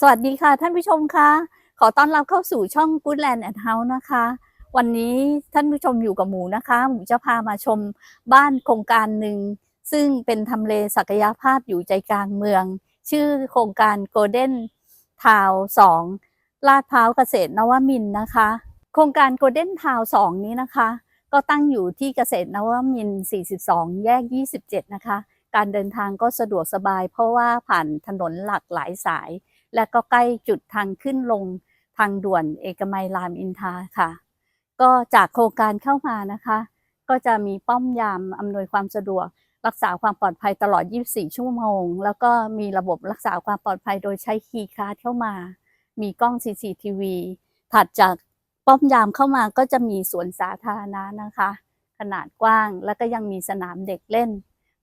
สวัสดีค่ะ ท่านผู้ชมคะขอต้อนรับเข้าสู่ช่อง Goodland and House นะคะ วันนี้ท่านผู้ชมอยู่กับหมูนะคะหมูจะพามาชมบ้านโครงการหนึ่ง ซึ่งเป็นทำเลศักยภาพอยู่ใจกลางเมือง ชื่อโครงการ Golden Town 2ลาดพร้าวเกษตรนวมินนะคะ โครงการ Golden Town 2นี้นะคะ ก็ตั้งอยู่ที่เกษตรนวมิน 42 แยก 27 นะคะ การเดินทางก็สะดวกสบาย เพราะว่าผ่านถนนหลากหลายสาย และก็ใกล้จุดทางขึ้นลงทางด่วนเอกมัยรามอินทราค่ะ ก็จากโครงการเข้ามานะคะ ก็จะมีป้อมยามอำนวยความสะดวก รักษาความปลอดภัยตลอด 24 ชั่วโมง แล้วก็มีระบบรักษาความปลอดภัยโดยใช้คีย์การ์ดเข้ามา มีกล้อง CCTV ถัดจากป้อมยามเข้ามาก็จะมีสวนสาธารณะนะคะ ขนาดกว้างแล้วก็ยังมีสนามเด็กเล่น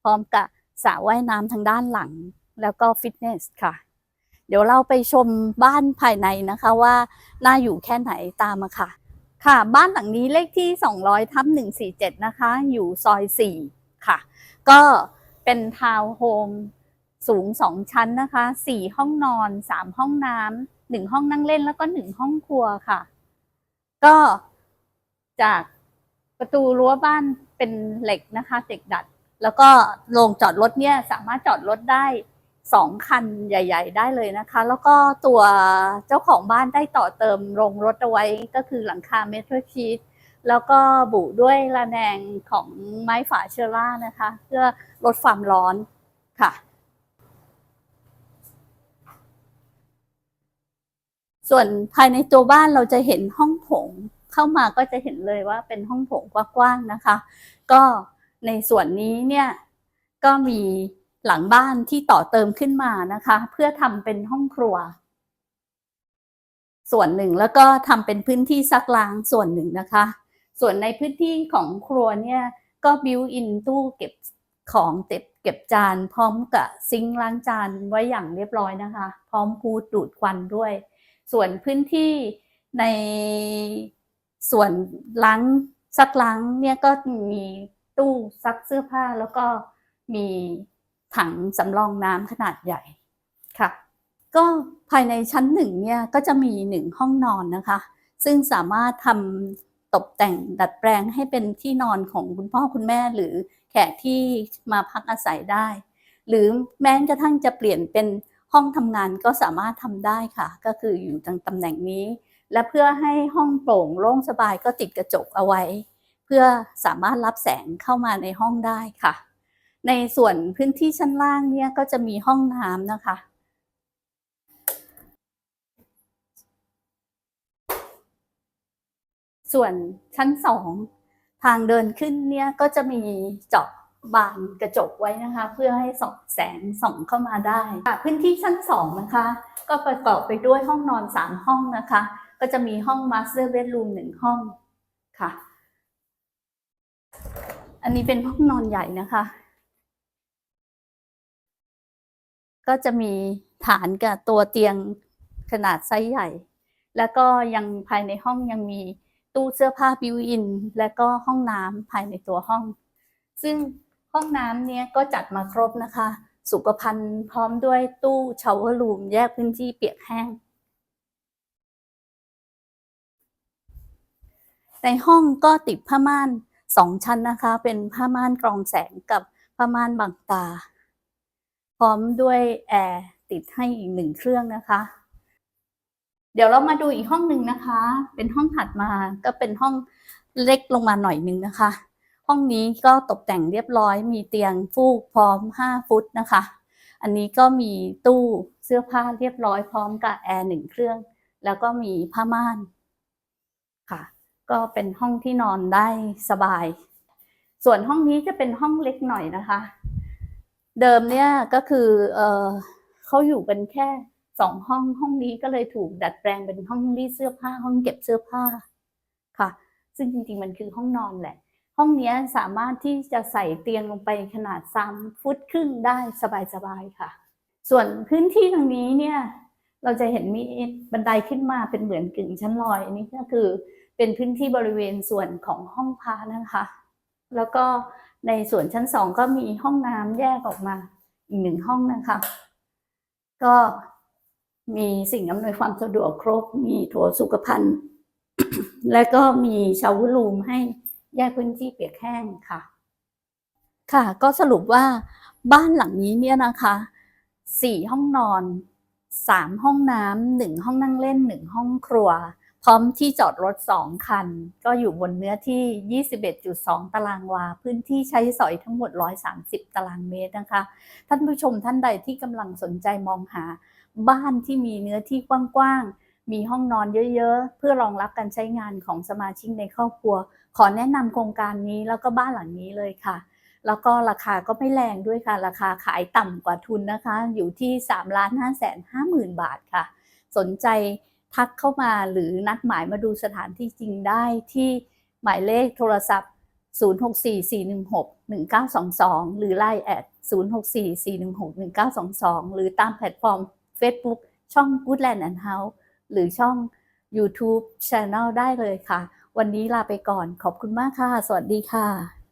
พร้อมกับสระว่ายน้ำทางด้านหลัง แล้วก็ฟิตเนสค่ะ ดี๋ยวเราไปชมบ้านภายในนะคะว่าน่าอยู่แค่ไหนตามมาค่ะ ค่ะ บ้านหลังนี้เลขที่ 200ทับ147 นะคะ อยู่ซอย 4 ค่ะ ก็เป็นทาวน์โฮมสูง 2 ชั้นนะคะ 4 ห้องนอน 3 ห้องน้ำ1 ห้องนั่งเล่นแล้วก็ 1 ห้องครัวค่ะ ก็จากประตูรั้วบ้านเป็นเหล็กนะคะเหล็กดัด แล้วก็โรงจอดรถเนี่ยสามารถจอดรถได้ สองคันใหญ่ ๆ ได้เลยนะคะ แล้วก็ตัวเจ้าของบ้านได้ต่อเติมโรงรถเอาไว้ก็คือหลังคาเมทัลชีตแล้วก็บุด้วยระแนงของไม้ฝาเชอร่านะคะ เพื่อลดความร้อนค่ะ ส่วนภายในตัวบ้านเราจะเห็นห้องโถงเข้ามาก็จะเห็นเลยว่าเป็นห้องโถงกว้างๆนะคะ ก็ในส่วนนี้เนี่ยก็มี หลังบ้านที่ต่อเติมขึ้นมานะคะ เพื่อทำเป็นห้องครัว ส่วนหนึ่งแล้วก็ทำเป็นพื้นที่ซักล้างส่วนหนึ่งนะคะ ส่วนในพื้นที่ของครัวเนี่ยก็บิวอินตู้เก็บของเก็บเก็บจานพร้อมกับซิงล้างจานไว้อย่างเรียบร้อยนะคะ พร้อมพูดดูดควันด้วย ส่วนพื้นที่ในส่วนล้างซักล้างเนี่ยก็มีตู้ซักเสื้อผ้าแล้วก็มี ถังสำรองน้ำขนาดใหญ่ค่ะ ก็ภายในชั้นหนึ่งเนี่ยก็จะมีหนึ่งห้องนอนนะคะ ซึ่งสามารถทำตกแต่งดัดแปลงให้เป็นที่นอนของคุณพ่อคุณแม่หรือแขกที่มาพักอาศัยได้ หรือแม้กระทั่งจะเปลี่ยนเป็นห้องทำงานก็สามารถทำได้ค่ะ ก็คืออยู่ตรงตำแหน่งนี้ และเพื่อให้ห้องโปร่งโล่งสบายก็ติดกระจกเอาไว้ เพื่อสามารถรับแสงเข้ามาในห้องได้ค่ะ ในส่วนพื้นที่ชั้นล่างเนี่ยก็จะมีห้องน้ำนะคะ ส่วนชั้นสองทางเดินขึ้นเนี่ยก็จะมีเจาะบานกระจกไว้นะคะ เพื่อให้ส่องแสงส่องเข้ามาได้ค่ะพื้นที่ชั้นสองนะคะ ก็ประกอบไปด้วยห้องนอนสามห้องนะคะ ก็จะมีห้อง Master Bedroom หนึ่งห้องค่ะ อันนี้เป็นห้องนอนใหญ่นะคะ ก็จะมีฐานกับตัวเตียงขนาดไซส์ใหญ่ แล้วก็ยังภายในห้องยังมีตู้เสื้อผ้าบิวอิน และก็ห้องน้ำภายในตัวห้อง ซึ่งห้องน้ำเนี้ยก็จัดมาครบนะคะ สุขภัณฑ์พร้อมด้วยตู้ชาวเวอร์รูมแยกพื้นที่เปียกแห้ง ในห้องก็ติดผ้าม่านสองชั้นนะคะ เป็นผ้าม่านกรองแสงกับผ้าม่านบังตา ร้อมด้วยแอร์ติดให้อีกหนึ่งเครื่องนะคะ เดี๋ยวเรามาดูอีกห้องหนึ่งนะคะ เป็นห้องถัดมาก็เป็นห้องเล็กลงมาหน่อยนึงนะคะ ห้องนี้ก็ตกแต่งเรียบร้อยมีเตียงฟูกพร้อม 5 ฟุตนะคะ อันนี้ก็มีตู้เสื้อผ้าเรียบร้อยพร้อมกับแอร์หนึ่งเครื่อง แล้วก็มีผ้าม่านค่ะ ก็เป็นห้องที่นอนได้สบาย ส่วนห้องนี้จะเป็นห้องเล็กหน่อยนะคะ เดิมเนี่ยก็คือเออเขาอยู่กันแค่สองห้องห้องนี้ก็เลยถูกดัดแปลงเป็นห้องรีดเสื้อผ้า ห้องเก็บเสื้อผ้าค่ะ ซึ่งจริงๆมันคือห้องนอนแหละ ห้องนี้สามารถที่จะใส่เตียงลงไปขนาดสามฟุตครึ่งได้สบายๆค่ะ ส่วนพื้นที่ตรงนี้เนี่ยเราจะเห็นมีบันไดขึ้นมาเป็นเหมือนกึ่งชั้นลอยอันนี้ก็คือเป็นพื้นที่บริเวณส่วนของห้องพานะคะ แล้วก็ ในส่วนชั้นสองก็มีห้องน้ำแยกออกมาอีกหนึ่งห้องนะคะ ก็มีสิ่งอำนวยความสะดวกครบ มีโถสุขภัณฑ์ และก็มีชาวรูมให้แยกพื้นที่เปียกแห้งค่ะ ค่ะก็สรุปว่าบ้านหลังนี้เนี่ยนะคะสี่ห้องนอนสามห้องน้ำหนึ่งห้องนั่งเล่นหนึ่งห้องครัว พร้อมที่จอดรถสองคัน ก็อยู่บนเนื้อที่ 21.2 ตารางวา พื้นที่ใช้สอยทั้งหมด 130 ตารางเมตรนะคะ ท่านผู้ชมท่านใดที่กำลังสนใจมองหา บ้านที่มีเนื้อที่กว้างๆ มีห้องนอนเยอะๆ เพื่อรองรับการใช้งานของสมาชิกในครอบครัว ขอแนะนำโครงการนี้แล้วก็บ้านหลังนี้เลยค่ะ แล้วก็ราคาก็ไม่แรงด้วยค่ะ ราคาขายต่ำกว่าทุนนะคะ อยู่ที่3ล้าน5แสน5หมื่นบาทค่ะ สนใจ ทักเข้ามาหรือนัดหมายมาดูสถานที่จริงได้ที่หมายเลขโทรศัพท์ 0644161922 หรือ Line แอด0644161922 หรือตามแพลตฟอร์ม Facebook ช่อง Goodland and House หรือช่อง YouTube Channel ได้เลยค่ะ วันนี้ลาไปก่อนขอบคุณมากค่ะ สวัสดีค่ะ